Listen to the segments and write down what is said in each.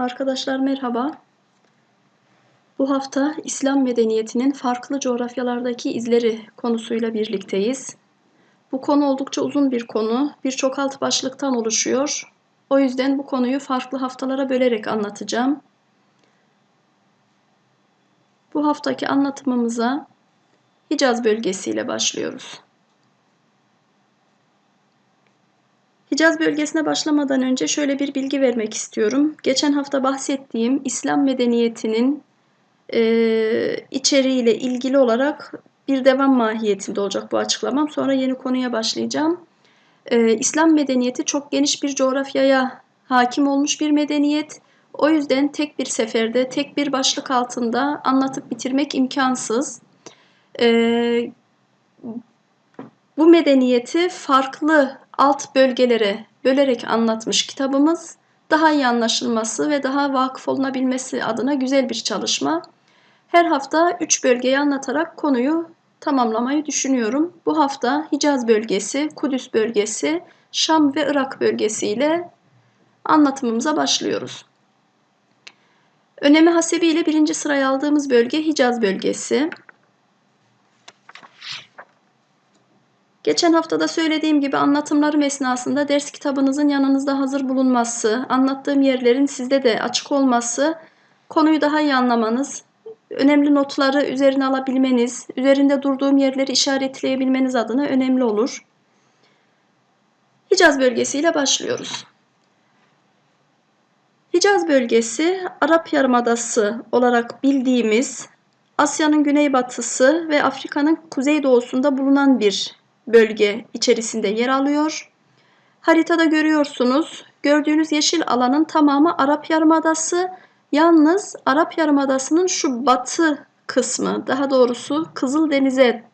Arkadaşlar merhaba. Bu hafta İslam medeniyetinin farklı coğrafyalardaki izleri konusuyla birlikteyiz. Bu konu oldukça uzun bir konu. Birçok alt başlıktan oluşuyor. O yüzden bu konuyu farklı haftalara bölerek anlatacağım. Bu haftaki anlatımımıza Hicaz bölgesiyle başlıyoruz. Hicaz bölgesine başlamadan önce şöyle bir bilgi vermek istiyorum. Geçen hafta bahsettiğim İslam medeniyetinin e, içeriğiyle ilgili olarak bir devam mahiyetinde olacak bu açıklamam. Sonra yeni konuya başlayacağım. E, İslam medeniyeti çok geniş bir coğrafyaya hakim olmuş bir medeniyet. O yüzden tek bir seferde, tek bir başlık altında anlatıp bitirmek imkansız. E, bu medeniyeti farklı alt bölgelere bölerek anlatmış kitabımız daha iyi anlaşılması ve daha vakıf olunabilmesi adına güzel bir çalışma. Her hafta 3 bölgeyi anlatarak konuyu tamamlamayı düşünüyorum. Bu hafta Hicaz bölgesi, Kudüs bölgesi, Şam ve Irak bölgesi ile anlatımımıza başlıyoruz. Önemi hasebiyle birinci sıraya aldığımız bölge Hicaz bölgesi. Geçen hafta da söylediğim gibi anlatımlarım esnasında ders kitabınızın yanınızda hazır bulunması, anlattığım yerlerin sizde de açık olması, konuyu daha iyi anlamanız, önemli notları üzerine alabilmeniz, üzerinde durduğum yerleri işaretleyebilmeniz adına önemli olur. Hicaz bölgesiyle başlıyoruz. Hicaz bölgesi Arap Yarımadası olarak bildiğimiz Asya'nın güneybatısı ve Afrika'nın kuzeydoğusunda bulunan bir bölge içerisinde yer alıyor. Haritada görüyorsunuz. Gördüğünüz yeşil alanın tamamı Arap Yarımadası. Yalnız Arap Yarımadası'nın şu batı kısmı, daha doğrusu Kızıldeniz'e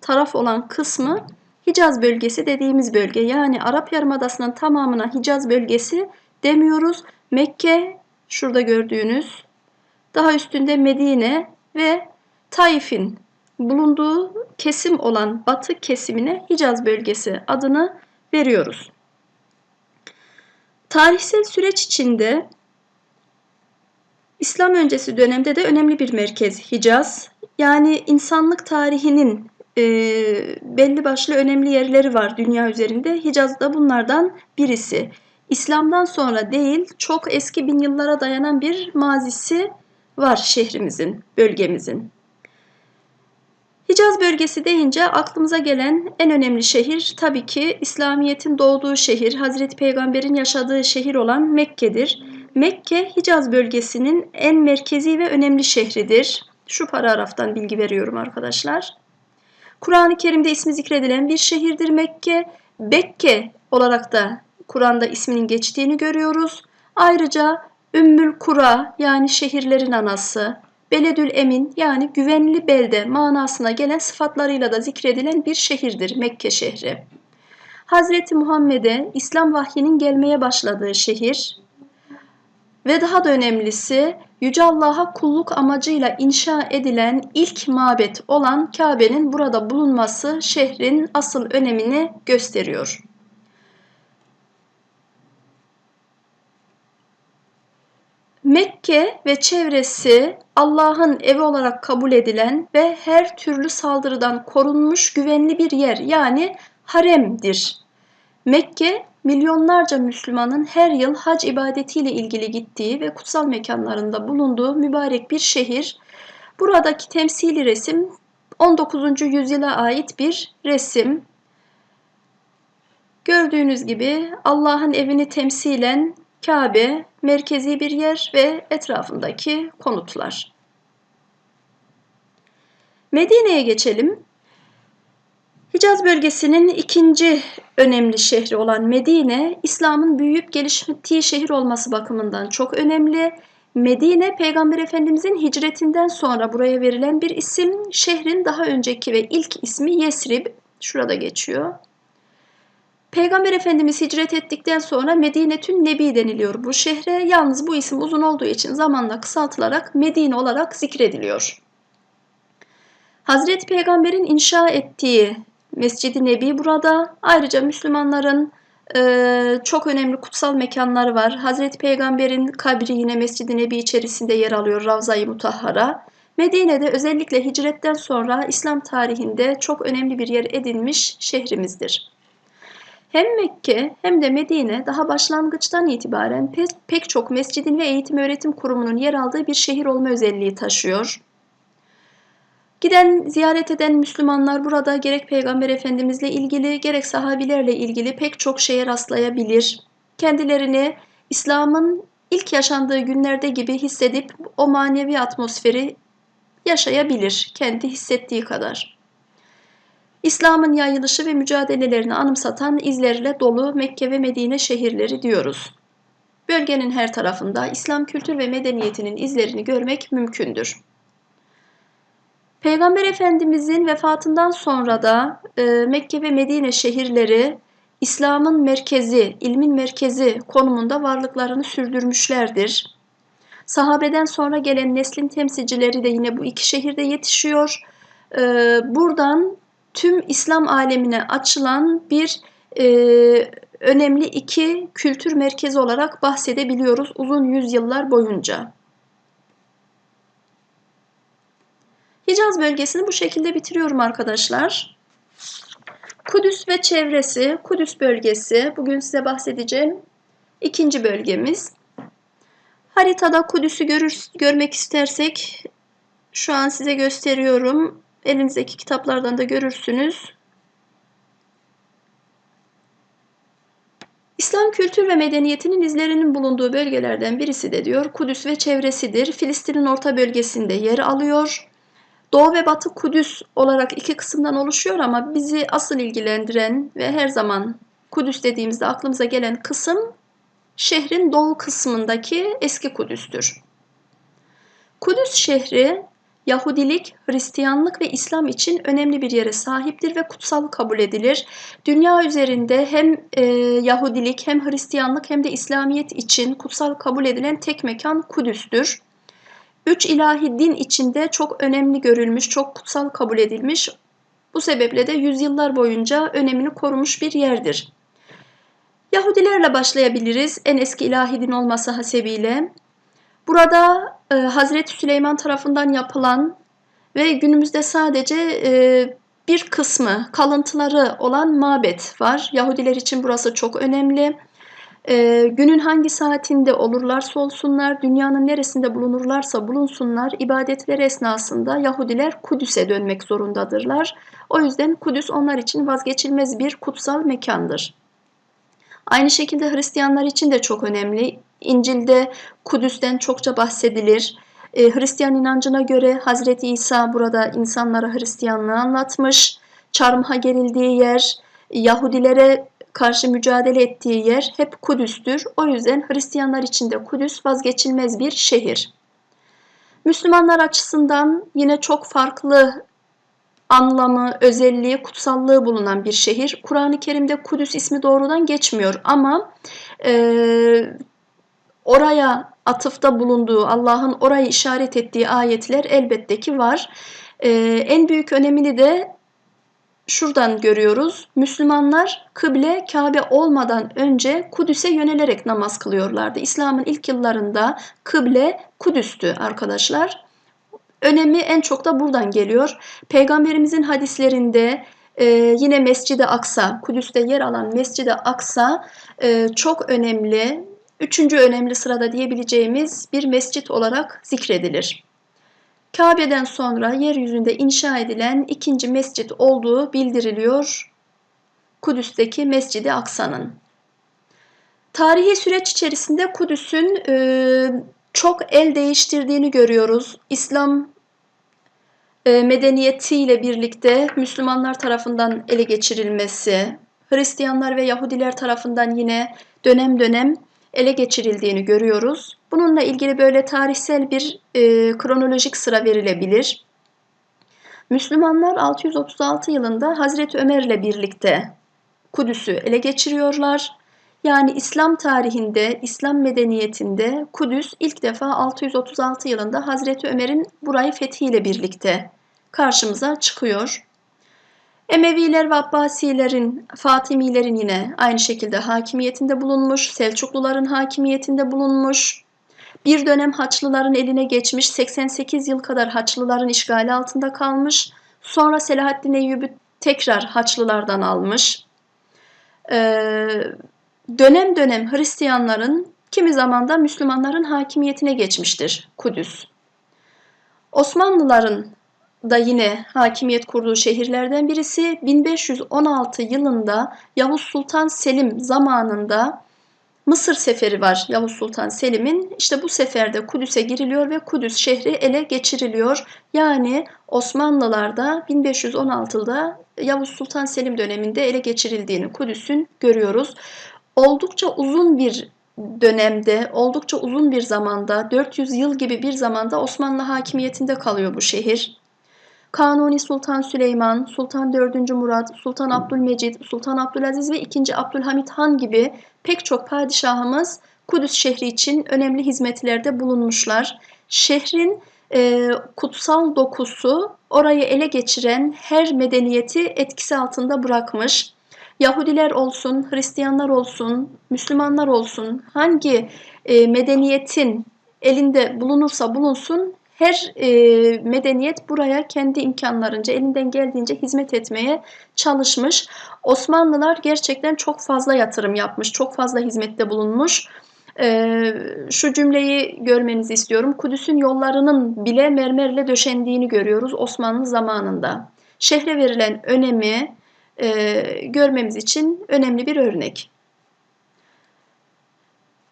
taraf olan kısmı Hicaz bölgesi dediğimiz bölge. Yani Arap Yarımadası'nın tamamına Hicaz bölgesi demiyoruz. Mekke şurada gördüğünüz, daha üstünde Medine ve Taif'in bulunduğu kesim olan batı kesimine Hicaz bölgesi adını veriyoruz. Tarihsel süreç içinde İslam öncesi dönemde de önemli bir merkez Hicaz. Yani insanlık tarihinin e, belli başlı önemli yerleri var dünya üzerinde. Hicaz da bunlardan birisi. İslam'dan sonra değil, çok eski bin yıllara dayanan bir mazisi var şehrimizin, bölgemizin. Hicaz bölgesi deyince aklımıza gelen en önemli şehir tabii ki İslamiyet'in doğduğu şehir, Hazreti Peygamber'in yaşadığı şehir olan Mekke'dir. Mekke, Hicaz bölgesinin en merkezi ve önemli şehridir. Şu paragraftan bilgi veriyorum arkadaşlar. Kur'an-ı Kerim'de ismi zikredilen bir şehirdir Mekke. Bekke olarak da Kur'an'da isminin geçtiğini görüyoruz. Ayrıca Ümmül Kura yani şehirlerin anası, Beledül Emin yani güvenli belde manasına gelen sıfatlarıyla da zikredilen bir şehirdir Mekke şehri. Hazreti Muhammed'e İslam vahyinin gelmeye başladığı şehir ve daha da önemlisi Yüce Allah'a kulluk amacıyla inşa edilen ilk mabet olan Kabe'nin burada bulunması şehrin asıl önemini gösteriyor. Mekke ve çevresi Allah'ın evi olarak kabul edilen ve her türlü saldırıdan korunmuş güvenli bir yer yani haremdir. Mekke milyonlarca Müslümanın her yıl hac ibadetiyle ilgili gittiği ve kutsal mekanlarında bulunduğu mübarek bir şehir. Buradaki temsili resim 19. yüzyıla ait bir resim. Gördüğünüz gibi Allah'ın evini temsilen Kabe, merkezi bir yer ve etrafındaki konutlar. Medine'ye geçelim. Hicaz bölgesinin ikinci önemli şehri olan Medine, İslam'ın büyüyüp geliştiği şehir olması bakımından çok önemli. Medine, Peygamber Efendimizin hicretinden sonra buraya verilen bir isim. Şehrin daha önceki ve ilk ismi Yesrib, şurada geçiyor. Peygamber Efendimiz hicret ettikten sonra Medinetün Nebi deniliyor bu şehre. Yalnız bu isim uzun olduğu için zamanla kısaltılarak Medine olarak zikrediliyor. Hazreti Peygamber'in inşa ettiği Mescid-i Nebi burada. Ayrıca Müslümanların Ee, çok önemli kutsal mekanları var. Hazreti Peygamber'in kabri yine Mescid-i Nebi içerisinde yer alıyor Ravza-i Mutahhara. Medine'de özellikle hicretten sonra İslam tarihinde çok önemli bir yer edinmiş şehrimizdir. Hem Mekke hem de Medine daha başlangıçtan itibaren pek, pek çok mescidin ve eğitim öğretim kurumunun yer aldığı bir şehir olma özelliği taşıyor. Giden, ziyaret eden Müslümanlar burada gerek Peygamber Efendimizle ilgili gerek sahabilerle ilgili pek çok şeye rastlayabilir. Kendilerini İslam'ın ilk yaşandığı günlerde gibi hissedip o manevi atmosferi yaşayabilir kendi hissettiği kadar. İslam'ın yayılışı ve mücadelelerini anımsatan izlerle dolu Mekke ve Medine şehirleri diyoruz. Bölgenin her tarafında İslam kültür ve medeniyetinin izlerini görmek mümkündür. Peygamber Efendimizin vefatından sonra da e, Mekke ve Medine şehirleri İslam'ın merkezi, ilmin merkezi konumunda varlıklarını sürdürmüşlerdir. Sahabeden sonra gelen neslin temsilcileri de yine bu iki şehirde yetişiyor. E, buradan tüm İslam alemine açılan bir e, önemli iki kültür merkezi olarak bahsedebiliyoruz uzun yüzyıllar boyunca. Hicaz bölgesini bu şekilde bitiriyorum arkadaşlar. Kudüs ve çevresi, Kudüs bölgesi bugün size bahsedeceğim ikinci bölgemiz. Haritada Kudüs'ü görmek istersek şu an size gösteriyorum. Elinizdeki kitaplardan da görürsünüz. İslam kültür ve medeniyetinin izlerinin bulunduğu bölgelerden birisi de diyor Kudüs ve çevresidir. Filistin'in orta bölgesinde yer alıyor. Doğu ve Batı Kudüs olarak iki kısımdan oluşuyor ama bizi asıl ilgilendiren ve her zaman Kudüs dediğimizde aklımıza gelen kısım şehrin doğu kısmındaki eski Kudüs'tür. Kudüs şehri Yahudilik, Hristiyanlık ve İslam için önemli bir yere sahiptir ve kutsal kabul edilir. Dünya üzerinde hem e, Yahudilik hem Hristiyanlık hem de İslamiyet için kutsal kabul edilen tek mekan Kudüs'tür. Üç ilahi din içinde çok önemli görülmüş, çok kutsal kabul edilmiş. Bu sebeple de yüzyıllar boyunca önemini korumuş bir yerdir. Yahudilerle başlayabiliriz en eski ilahi din olması hasebiyle. Burada Hazreti Süleyman tarafından yapılan ve günümüzde sadece e, bir kısmı, kalıntıları olan mabet var. Yahudiler için burası çok önemli. E, günün hangi saatinde olurlarsa olsunlar, dünyanın neresinde bulunurlarsa bulunsunlar, ibadetleri esnasında Yahudiler Kudüs'e dönmek zorundadırlar. O yüzden Kudüs onlar için vazgeçilmez bir kutsal mekandır. Aynı şekilde Hristiyanlar için de çok önemli. İncil'de Kudüs'ten çokça bahsedilir. E, Hristiyan inancına göre Hazreti İsa burada insanlara Hristiyanlığı anlatmış. Çarmıha gerildiği yer, Yahudilere karşı mücadele ettiği yer hep Kudüs'tür. O yüzden Hristiyanlar için de Kudüs vazgeçilmez bir şehir. Müslümanlar açısından yine çok farklı anlamı, özelliği, kutsallığı bulunan bir şehir. Kur'an-ı Kerim'de Kudüs ismi doğrudan geçmiyor ama e, oraya atıfta bulunduğu, Allah'ın orayı işaret ettiği ayetler elbette ki var. E, en büyük önemini de şuradan görüyoruz. Müslümanlar kıble Kabe olmadan önce Kudüs'e yönelerek namaz kılıyorlardı. İslam'ın ilk yıllarında kıble Kudüs'tü arkadaşlar. Önemi en çok da buradan geliyor. Peygamberimizin hadislerinde e, yine Mescid-i Aksa, Kudüs'te yer alan Mescid-i Aksa e, çok önemli, üçüncü önemli sırada diyebileceğimiz bir mescit olarak zikredilir. Kabe'den sonra yeryüzünde inşa edilen ikinci mescit olduğu bildiriliyor Kudüs'teki Mescid-i Aksa'nın. Tarihi süreç içerisinde Kudüs'ün e, çok el değiştirdiğini görüyoruz. İslam e, medeniyetiyle birlikte Müslümanlar tarafından ele geçirilmesi, Hristiyanlar ve Yahudiler tarafından yine dönem dönem ele geçirildiğini görüyoruz. Bununla ilgili böyle tarihsel bir e, kronolojik sıra verilebilir. Müslümanlar 636 yılında Hazreti Ömer ile birlikte Kudüs'ü ele geçiriyorlar. Yani İslam tarihinde, İslam medeniyetinde Kudüs ilk defa 636 yılında Hazreti Ömer'in burayı fethiyle birlikte karşımıza çıkıyor. Emeviler ve Abbasilerin, Fatimilerin yine aynı şekilde hakimiyetinde bulunmuş, Selçukluların hakimiyetinde bulunmuş. Bir dönem Haçlıların eline geçmiş, 88 yıl kadar Haçlıların işgali altında kalmış. Sonra Selahaddin Eyyubi tekrar Haçlılardan almış. Ee, dönem dönem Hristiyanların, kimi zaman da Müslümanların hakimiyetine geçmiştir Kudüs. Osmanlıların da yine hakimiyet kurduğu şehirlerden birisi 1516 yılında Yavuz Sultan Selim zamanında Mısır seferi var Yavuz Sultan Selim'in. İşte bu seferde Kudüs'e giriliyor ve Kudüs şehri ele geçiriliyor. Yani Osmanlılar da 1516'da Yavuz Sultan Selim döneminde ele geçirildiğini Kudüs'ün görüyoruz. Oldukça uzun bir dönemde, oldukça uzun bir zamanda, 400 yıl gibi bir zamanda Osmanlı hakimiyetinde kalıyor bu şehir. Kanuni Sultan Süleyman, Sultan 4. Murat, Sultan Abdülmecid, Sultan Abdülaziz ve 2. Abdülhamit Han gibi pek çok padişahımız Kudüs şehri için önemli hizmetlerde bulunmuşlar. Şehrin e, kutsal dokusu orayı ele geçiren her medeniyeti etkisi altında bırakmış. Yahudiler olsun, Hristiyanlar olsun, Müslümanlar olsun hangi e, medeniyetin elinde bulunursa bulunsun her e, medeniyet buraya kendi imkanlarınca, elinden geldiğince hizmet etmeye çalışmış. Osmanlılar gerçekten çok fazla yatırım yapmış, çok fazla hizmette bulunmuş. E, şu cümleyi görmenizi istiyorum. Kudüs'ün yollarının bile mermerle döşendiğini görüyoruz Osmanlı zamanında. Şehre verilen önemi e, görmemiz için önemli bir örnek.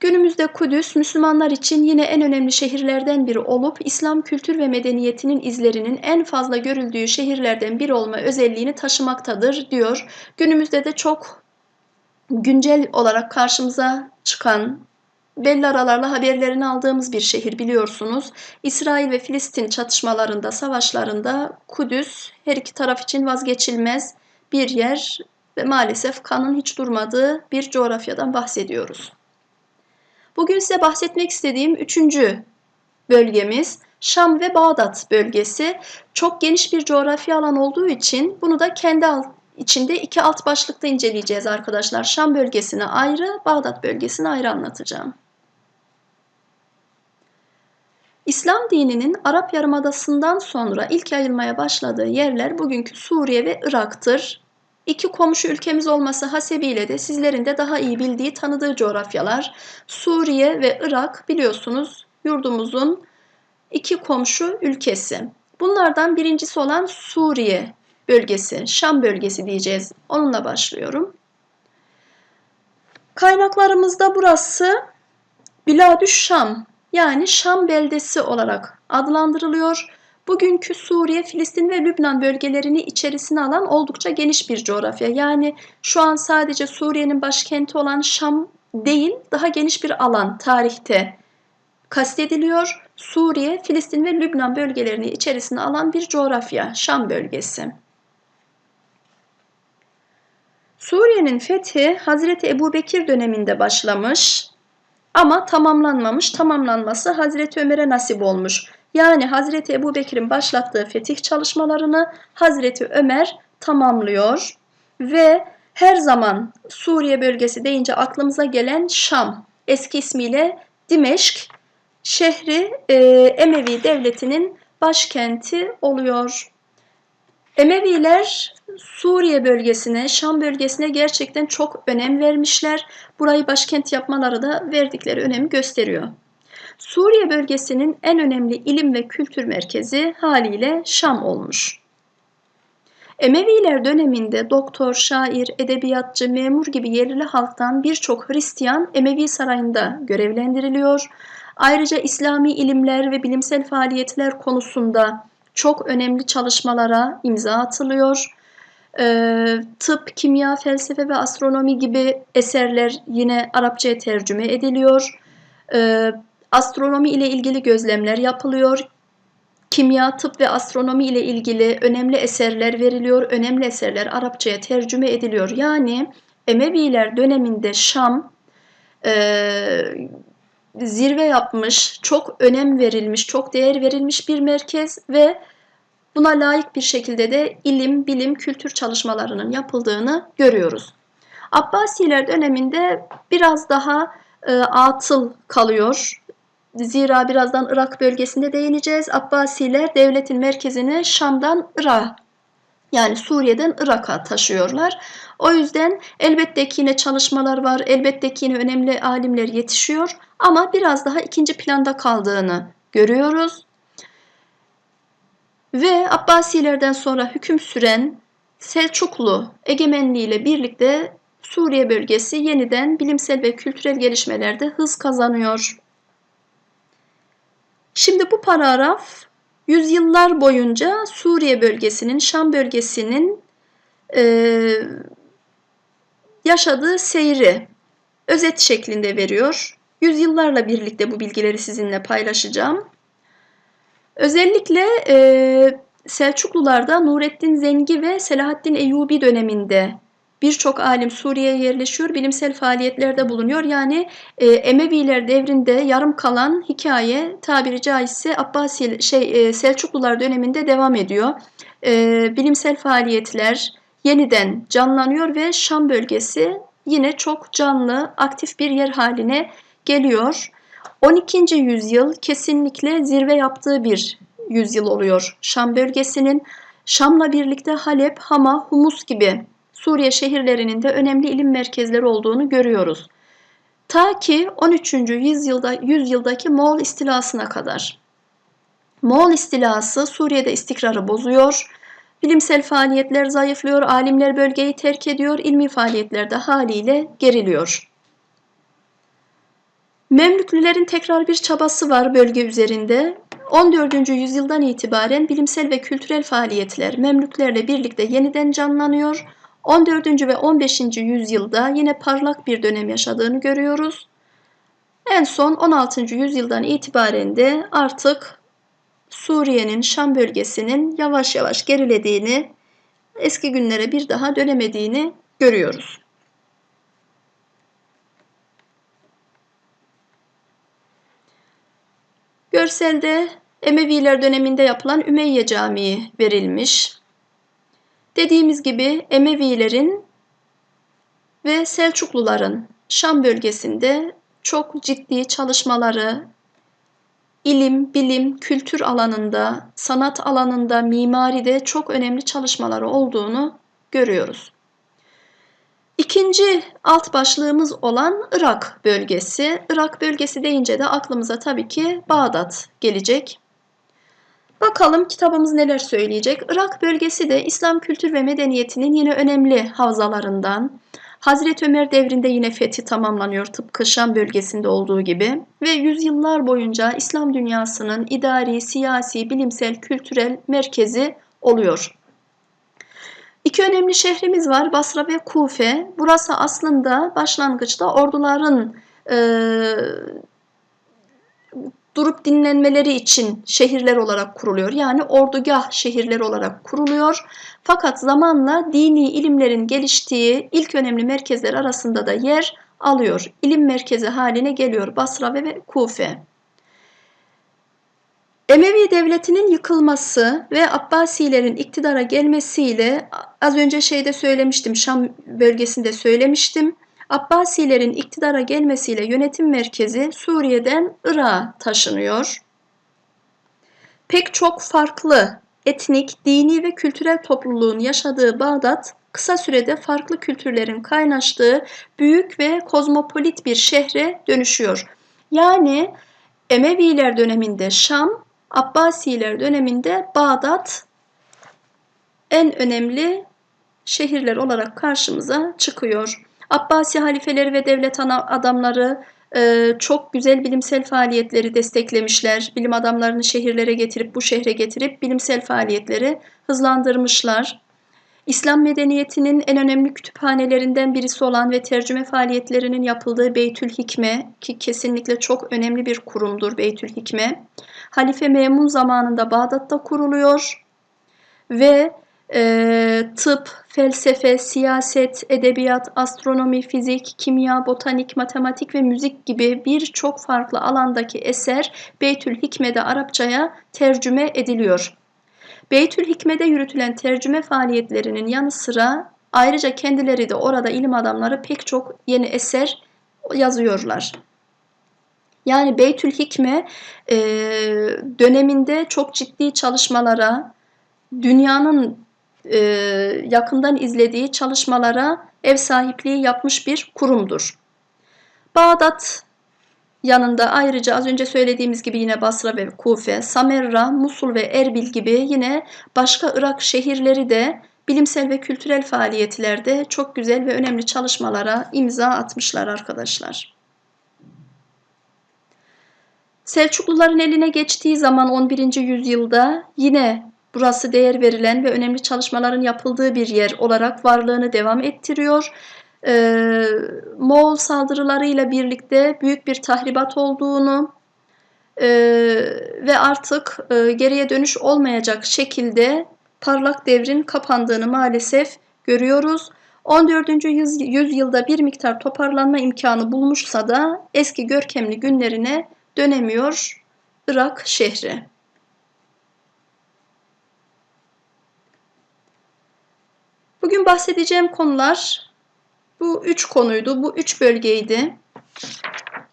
Günümüzde Kudüs, Müslümanlar için yine en önemli şehirlerden biri olup İslam kültür ve medeniyetinin izlerinin en fazla görüldüğü şehirlerden biri olma özelliğini taşımaktadır diyor. Günümüzde de çok güncel olarak karşımıza çıkan belli aralarla haberlerini aldığımız bir şehir biliyorsunuz. İsrail ve Filistin çatışmalarında, savaşlarında Kudüs her iki taraf için vazgeçilmez bir yer ve maalesef kanın hiç durmadığı bir coğrafyadan bahsediyoruz. Bugün size bahsetmek istediğim üçüncü bölgemiz Şam ve Bağdat bölgesi. Çok geniş bir coğrafi alan olduğu için bunu da kendi içinde iki alt başlıkta inceleyeceğiz arkadaşlar. Şam bölgesini ayrı, Bağdat bölgesini ayrı anlatacağım. İslam dininin Arap Yarımadası'ndan sonra ilk yayılmaya başladığı yerler bugünkü Suriye ve Irak'tır. İki komşu ülkemiz olması hasebiyle de sizlerin de daha iyi bildiği, tanıdığı coğrafyalar. Suriye ve Irak biliyorsunuz yurdumuzun iki komşu ülkesi. Bunlardan birincisi olan Suriye bölgesi, Şam bölgesi diyeceğiz. Onunla başlıyorum. Kaynaklarımızda burası Biladüş Şam yani Şam beldesi olarak adlandırılıyor bugünkü Suriye, Filistin ve Lübnan bölgelerini içerisine alan oldukça geniş bir coğrafya. Yani şu an sadece Suriye'nin başkenti olan Şam değil, daha geniş bir alan tarihte kastediliyor. Suriye, Filistin ve Lübnan bölgelerini içerisine alan bir coğrafya, Şam bölgesi. Suriye'nin fethi Hazreti Ebu Bekir döneminde başlamış ama tamamlanmamış. Tamamlanması Hazreti Ömer'e nasip olmuş. Yani Hazreti Ebu Bekir'in başlattığı fetih çalışmalarını Hazreti Ömer tamamlıyor ve her zaman Suriye bölgesi deyince aklımıza gelen Şam, eski ismiyle Dimeşk şehri e, Emevi devletinin başkenti oluyor. Emeviler Suriye bölgesine, Şam bölgesine gerçekten çok önem vermişler. Burayı başkent yapmaları da verdikleri önemi gösteriyor. Suriye bölgesinin en önemli ilim ve kültür merkezi haliyle Şam olmuş. Emeviler döneminde doktor, şair, edebiyatçı, memur gibi yerli halktan birçok Hristiyan Emevi sarayında görevlendiriliyor. Ayrıca İslami ilimler ve bilimsel faaliyetler konusunda çok önemli çalışmalara imza atılıyor. Ee, tıp, kimya, felsefe ve astronomi gibi eserler yine Arapçaya tercüme ediliyor. Ee, astronomi ile ilgili gözlemler yapılıyor. Kimya, tıp ve astronomi ile ilgili önemli eserler veriliyor. Önemli eserler Arapçaya tercüme ediliyor. Yani Emeviler döneminde Şam e, zirve yapmış, çok önem verilmiş, çok değer verilmiş bir merkez ve Buna layık bir şekilde de ilim, bilim, kültür çalışmalarının yapıldığını görüyoruz. Abbasiler döneminde biraz daha e, atıl kalıyor. Zira birazdan Irak bölgesinde değineceğiz. Abbasiler devletin merkezini Şam'dan Irak'a yani Suriye'den Irak'a taşıyorlar. O yüzden elbette ki yine çalışmalar var, elbette ki yine önemli alimler yetişiyor ama biraz daha ikinci planda kaldığını görüyoruz. Ve Abbasilerden sonra hüküm süren Selçuklu egemenliğiyle birlikte Suriye bölgesi yeniden bilimsel ve kültürel gelişmelerde hız kazanıyor. Şimdi bu paragraf yüzyıllar boyunca Suriye bölgesinin, Şam bölgesinin e, yaşadığı seyri özet şeklinde veriyor. Yüzyıllarla birlikte bu bilgileri sizinle paylaşacağım. Özellikle e, Selçuklularda Nurettin Zengi ve Selahaddin Eyyubi döneminde birçok alim Suriye'ye yerleşiyor, bilimsel faaliyetlerde bulunuyor. Yani e, Emeviler devrinde yarım kalan hikaye tabiri caizse Abbasi şey e, Selçuklular döneminde devam ediyor. E, bilimsel faaliyetler yeniden canlanıyor ve Şam bölgesi yine çok canlı, aktif bir yer haline geliyor. 12. yüzyıl kesinlikle zirve yaptığı bir yüzyıl oluyor Şam bölgesinin. Şam'la birlikte Halep, Hama, Humus gibi Suriye şehirlerinin de önemli ilim merkezleri olduğunu görüyoruz. Ta ki 13. yüzyılda, yüzyıldaki Moğol istilasına kadar. Moğol istilası Suriye'de istikrarı bozuyor, bilimsel faaliyetler zayıflıyor, alimler bölgeyi terk ediyor, ilmi faaliyetler de haliyle geriliyor. Memlüklülerin tekrar bir çabası var bölge üzerinde. 14. yüzyıldan itibaren bilimsel ve kültürel faaliyetler Memlüklerle birlikte yeniden canlanıyor. 14. ve 15. yüzyılda yine parlak bir dönem yaşadığını görüyoruz. En son 16. yüzyıldan itibaren de artık Suriye'nin Şam bölgesinin yavaş yavaş gerilediğini, eski günlere bir daha dönemediğini görüyoruz. Görselde Emeviler döneminde yapılan Ümeyye Camii verilmiş. Dediğimiz gibi Emevilerin ve Selçukluların Şam bölgesinde çok ciddi çalışmaları, ilim, bilim, kültür alanında, sanat alanında, mimaride çok önemli çalışmaları olduğunu görüyoruz. İkinci alt başlığımız olan Irak bölgesi. Irak bölgesi deyince de aklımıza tabii ki Bağdat gelecek. Bakalım kitabımız neler söyleyecek. Irak bölgesi de İslam kültür ve medeniyetinin yine önemli havzalarından. Hazreti Ömer devrinde yine fethi tamamlanıyor tıpkı Şam bölgesinde olduğu gibi ve yüzyıllar boyunca İslam dünyasının idari, siyasi, bilimsel, kültürel merkezi oluyor. İki önemli şehrimiz var Basra ve Kufe. Burası aslında başlangıçta orduların e, durup dinlenmeleri için şehirler olarak kuruluyor. Yani ordugah şehirler olarak kuruluyor. Fakat zamanla dini ilimlerin geliştiği ilk önemli merkezler arasında da yer alıyor. İlim merkezi haline geliyor Basra ve Kufe. Emevi devletinin yıkılması ve Abbasilerin iktidara gelmesiyle az önce şeyde söylemiştim, Şam bölgesinde söylemiştim. Abbasilerin iktidara gelmesiyle yönetim merkezi Suriye'den Irak'a taşınıyor. Pek çok farklı etnik, dini ve kültürel topluluğun yaşadığı Bağdat, kısa sürede farklı kültürlerin kaynaştığı büyük ve kozmopolit bir şehre dönüşüyor. Yani Emeviler döneminde Şam, Abbasiler döneminde Bağdat en önemli şehirler olarak karşımıza çıkıyor. Abbasi halifeleri ve devlet adamları e, çok güzel bilimsel faaliyetleri desteklemişler. Bilim adamlarını şehirlere getirip bu şehre getirip bilimsel faaliyetleri hızlandırmışlar. İslam medeniyetinin en önemli kütüphanelerinden birisi olan ve tercüme faaliyetlerinin yapıldığı Beytül Hikme ki kesinlikle çok önemli bir kurumdur Beytül Hikme. Halife Memun zamanında Bağdat'ta kuruluyor ve e, tıp, felsefe, siyaset, edebiyat, astronomi, fizik, kimya, botanik, matematik ve müzik gibi birçok farklı alandaki eser Beytül Hikme'de Arapçaya tercüme ediliyor. Beytül Hikme'de yürütülen tercüme faaliyetlerinin yanı sıra ayrıca kendileri de orada ilim adamları pek çok yeni eser yazıyorlar. Yani Beytül Hikme e, döneminde çok ciddi çalışmalara, dünyanın e, yakından izlediği çalışmalara ev sahipliği yapmış bir kurumdur. Bağdat yanında ayrıca az önce söylediğimiz gibi yine Basra ve Kufe, Samerra, Musul ve Erbil gibi yine başka Irak şehirleri de bilimsel ve kültürel faaliyetlerde çok güzel ve önemli çalışmalara imza atmışlar arkadaşlar. Selçukluların eline geçtiği zaman 11. yüzyılda yine burası değer verilen ve önemli çalışmaların yapıldığı bir yer olarak varlığını devam ettiriyor. Ee, Moğol saldırılarıyla birlikte büyük bir tahribat olduğunu e, ve artık e, geriye dönüş olmayacak şekilde parlak devrin kapandığını maalesef görüyoruz. 14. yüz- yüzyılda bir miktar toparlanma imkanı bulmuşsa da eski görkemli günlerine dönemiyor Irak şehri. Bugün bahsedeceğim konular bu üç konuydu, bu üç bölgeydi.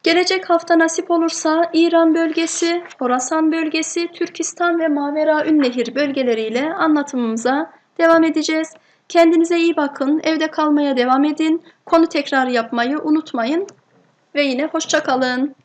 Gelecek hafta nasip olursa İran bölgesi, Horasan bölgesi, Türkistan ve Mavera Ünnehir bölgeleriyle anlatımımıza devam edeceğiz. Kendinize iyi bakın, evde kalmaya devam edin. Konu tekrar yapmayı unutmayın ve yine hoşça kalın.